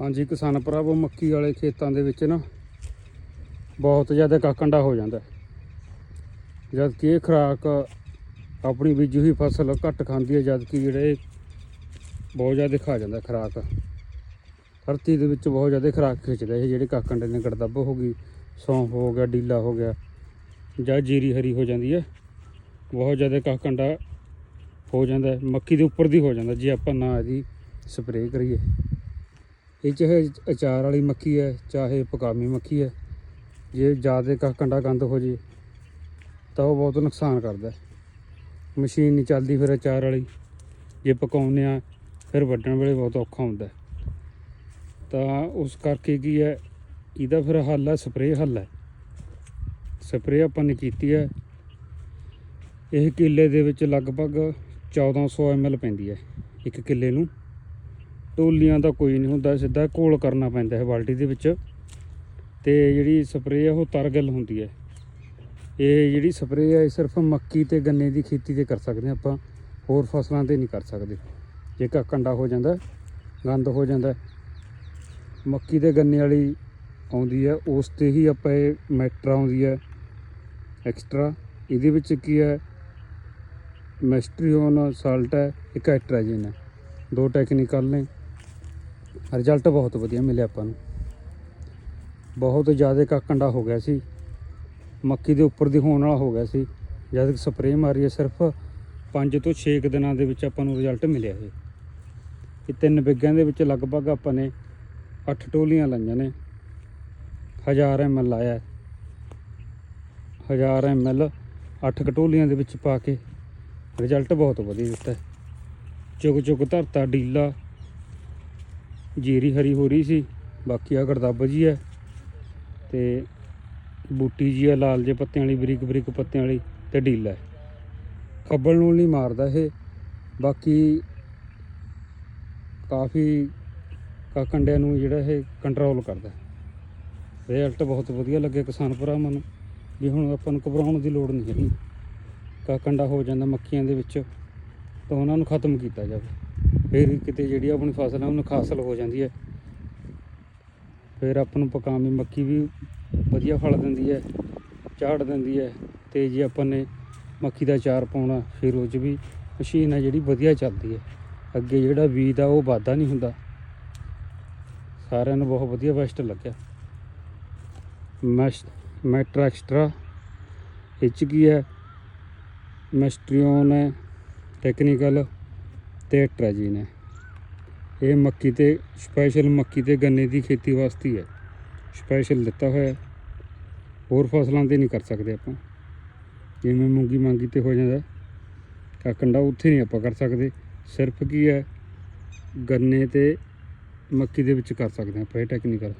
ਹਾਂਜੀ, ਕਿਸਾਨ ਭਰਾਵੋ, ਮੱਕੀ ਵਾਲੇ ਖੇਤਾਂ ਦੇ ਵਿੱਚ ਨਾ ਬਹੁਤ ਜ਼ਿਆਦਾ ਕਾਕੰਡਾ ਹੋ ਜਾਂਦਾ ਹੈ। ਜਦ ਕਿ ਇਹ ਖੁਰਾਕ ਆਪਣੀ ਬੀਜੀ ਹੋਈ ਫਸਲ ਘੱਟ ਖਾਂਦੀ ਹੈ, ਜਦ ਕਿ ਜਿਹੜੇ ਬਹੁਤ ਜ਼ਿਆਦਾ ਖਾ ਜਾਂਦਾ ਹੈ ਖੁਰਾਕ ਧਰਤੀ ਦੇ ਵਿੱਚ ਬਹੁਤ ਜ਼ਿਆਦਾ ਖੁਰਾਕ ਖਿੱਚਦਾ ਇਹ, ਜਿਹੜੇ ਕਾਕੰਡੇ ਨੇ ਗੜਦੱਬ ਹੋ ਗਈ, ਸੌਂਫ ਹੋ ਗਿਆ, ਡੀਲਾ ਹੋ ਗਿਆ, ਜਾਂ ਜੀਰੀ ਹਰੀ ਹੋ ਜਾਂਦੀ ਹੈ, ਬਹੁਤ ਜ਼ਿਆਦਾ ਕਾਕੰਡਾ ਹੋ ਜਾਂਦਾ ਮੱਕੀ ਦੇ ਉੱਪਰ ਦੀ ਹੋ ਜਾਂਦਾ ਜੇ ਆਪਾਂ ਨਾ ਇਹਦੀ ਸਪਰੇਅ ਕਰੀਏ ਇਹ ਚਾਹੇ ਅਚਾਰ ਵਾਲੀ ਮੱਖੀ ਹੈ, ਚਾਹੇ ਪਕਾਮੀ ਮੱਖੀ ਹੈ। ਜੇ ਜ਼ਿਆਦਾ ਕਾ ਕੰਡਾ ਗੰਦ ਹੋ ਜੇ, ਤਾਂ ਉਹ ਬਹੁਤ ਨੁਕਸਾਨ ਕਰਦਾ ਮਸ਼ੀਨ ਨਹੀਂ ਚੱਲਦੀ ਫਿਰ ਅਚਾਰ ਵਾਲੀ। ਜੇ ਪਕਾਉਂਦੇ ਆ ਫਿਰ ਵੱਢਣ ਵੇਲੇ ਬਹੁਤ ਔਖਾ ਹੁੰਦਾ ਤਾਂ ਉਸ ਕਰਕੇ ਕੀ ਹੈ, ਇਹਦਾ ਫਿਰ ਹੱਲ ਹੈ, ਸਪਰੇਅ ਹੱਲ ਹੈ। ਸਪਰੇਅ ਆਪਾਂ ਨੇ ਕੀਤੀ ਹੈ। ਇਹ ਕਿੱਲੇ ਦੇ ਵਿੱਚ ਲਗਭਗ 1400 ml ਪੈਂਦੀ ਹੈ, ਇੱਕ ਕਿੱਲੇ ਨੂੰ। ਟੋਲੀਆਂ ਦਾ ਕੋਈ ਨਹੀਂ ਹੁੰਦਾ, ਸਿੱਧਾ ਘੋਲ ਕਰਨਾ ਪੈਂਦਾ ਹੈ ਬਾਲਟੀ ਦੇ ਵਿੱਚ। ਤੇ ਜਿਹੜੀ ਸਪਰੇਅ ਆ, ਉਹ ਤਰਗਲ ਹੁੰਦੀ ਹੈ। ਇਹ ਜਿਹੜੀ ਸਪਰੇਅ ਹੈ ਇਹ ਸਿਰਫ ਮੱਕੀ ਤੇ ਗੰਨੇ ਦੀ ਖੇਤੀ ਤੇ ਕਰ ਸਕਦੇ ਹਾਂ ਆਪਾਂ। ਹੋਰ ਫਸਲਾਂ ਤੇ ਨਹੀਂ ਕਰ ਸਕਦੇ। ਜੇ ਕੰਡਾ ਹੋ ਜਾਂਦਾ, ਗੰਦ ਹੋ ਜਾਂਦਾ, ਮੱਕੀ ਤੇ ਗੰਨੇ ਵਾਲੀ ਆਉਂਦੀ ਹੈ, ਉਸ ਤੇ ਹੀ ਆਪਾਂ ਇਹ ਮੈਟਰਾ ਆਉਂਦੀ ਹੈ। ਐਕਸਟਰਾ, ਇਹਦੇ ਵਿੱਚ ਕੀ ਹੈ? ਮੈਸਟਰੀਓਨ ਸਾਲਟ ਹੈ, ਇੱਕ ਐਟਰਾਜਨ ਹੈ। ਦੋ ਟੈਕਨੀਕਲ ਨੇ। ਰਿਜ਼ਲਟ ਬਹੁਤ ਵਧੀਆ ਮਿਲਿਆ ਆਪਾਂ ਨੂੰ। ਬਹੁਤ ਜ਼ਿਆਦਾ ਕਾਕੰਡਾ ਹੋ ਗਿਆ ਸੀ। ਮੱਕੀ ਦੇ ਉੱਪਰ ਦੀ ਹੋਣ ਵਾਲਾ ਹੋ ਗਿਆ ਸੀ। ਜਦ ਸਪਰੇਅ ਮਾਰੀ ਸਿਰਫ 5 ਤੋਂ 6 ਦਿਨਾਂ ਦੇ ਵਿੱਚ ਆਪਾਂ ਨੂੰ ਰਿਜ਼ਲਟ ਮਿਲਿਆ ਇਹ ਇਹ ਤਿੰਨ ਬਿੱਗਿਆਂ ਦੇ ਵਿੱਚ ਲਗਭਗ ਆਪਾਂ ਨੇ 8 ਟੋਲੀਆਂ ਲਾਈਆਂ ਨੇ। 1000 ml ਲਾਇਆ। 1000 ml 8 ਕਟੋਲੀਆਂ ਦੇ ਵਿੱਚ ਪਾ ਕੇ ਰਿਜ਼ਲਟ ਬਹੁਤ ਵਧੀਆ ਦਿੱਤਾ। ਚੁਗ ਚੁਗ ਧਰਤਾ, ਡੀਲਾ ਜੀਰੀ ਹਰੀ ਹੋ ਰਹੀ ਸੀ, ਬਾਕੀ ਆ ਗੜਦੱਬ ਜੀ ਹੈ ਤੇ ਬੂਟੀ ਜੀ ਆ ਲਾਲ ਜੇ ਪੱਤਿਆਂ ਵਾਲੀ, ਬਰੀਕ ਬਰੀਕ ਪੱਤਿਆਂ ਵਾਲੀ ਤੇ ਡੀਲਾ ਹੈ। ਖੱਬਲ ਨੂੰ ਨਹੀਂ ਮਾਰਦਾ ਇਹ, ਬਾਕੀ ਕਾਫੀ ਕਾਕੰਡਿਆਂ ਨੂੰ ਜਿਹੜਾ ਇਹ ਕੰਟਰੋਲ ਕਰਦਾ ਰਿਜ਼ਲਟ ਬਹੁਤ ਵਧੀਆ ਲੱਗੇ ਕਿਸਾਨ ਭਰਾਵਾਂ ਨੂੰ, ਵੀ ਹੁਣ ਆਪਾਂ ਨੂੰ ਘਬਰਾਉਣ ਦੀ ਲੋੜ ਨਹੀਂ ਹੈਗੀ। ਕਾਕੰਡਾ ਹੋ ਜਾਂਦਾ ਮੱਕੀਆਂ ਦੇ ਵਿੱਚ, ਤਾਂ ਉਹਨਾਂ ਨੂੰ ਖਤਮ ਕੀਤਾ ਜਾਵੇ। ਫਿਰ ਕਿਤੇ ਜਿਹੜੀ ਆਪਣੀ ਫਸਲ ਹੈ ਉਹ ਨਖਾਸਲ ਹੋ ਜਾਂਦੀ ਹੈ। ਫਿਰ ਆਪਾਂ ਨੂੰ ਪਕਾਮੀ ਮੱਕੀ ਵੀ ਵਧੀਆ ਫਲ ਦਿੰਦੀ ਹੈ, ਝਾੜ ਦਿੰਦੀ ਹੈ ਤੇ ਜੇ ਆਪਾਂ ਨੇ ਮੱਕੀ ਦਾ ਚਾਰ ਪਾਉਣਾ, ਫਿਰ ਉਹ 'ਚ ਵੀ ਮਸ਼ੀਨ ਹੈ ਜਿਹੜੀ ਵਧੀਆ ਚੱਲਦੀ ਹੈ। ਅੱਗੇ ਜਿਹੜਾ ਬੀਜ ਆ, ਉਹ ਵਾਧਾ ਨਹੀਂ ਹੁੰਦਾ। ਸਾਰਿਆਂ ਨੂੰ ਬਹੁਤ ਵਧੀਆ ਬੈਸਟ ਲੱਗਿਆ। ਮੈਸ਼ ਮੈਟਰ ਐਕਸਟਰਾ ਇਹ 'ਚ ਕੀ ਹੈ? ਮੈਸਟਰੀਓਨ ਹੈ, ਟੈਕਨੀਕਲ। ਤੇ ਟ੍ਰੈਜਿਨ ਹੈ ਇਹ ਮੱਕੀ ਤੇ ਸਪੈਸ਼ਲ ਮੱਕੀ ਤੇ ਗੰਨੇ ਦੀ ਖੇਤੀ ਵਾਸਤੇ ਹੈ ਸਪੈਸ਼ਲ ਦਿੱਤਾ ਹੋਇਆ ਹੋਰ ਫਸਲਾਂ ਤੇ ਨਹੀਂ ਕਰ ਸਕਦੇ ਆਪਾਂ। ਜਿਵੇਂ ਮੂੰਗੀ ਮਾਂਗੀ ਤੇ ਹੋ ਜਾਂਦਾ। ਕਾਕੰਡਾ ਉੱਥੇ ਨਹੀਂ ਆਪਾਂ ਕਰ ਸਕਦੇ। ਸਿਰਫ ਕੀ ਹੈ? ਗੰਨੇ ਤੇ ਮੱਕੀ ਦੇ ਵਿੱਚ ਕਰ ਸਕਦੇ ਹਾਂ ਆਪਾਂ। ਇਹ ਟੈਕਨੀਕਲ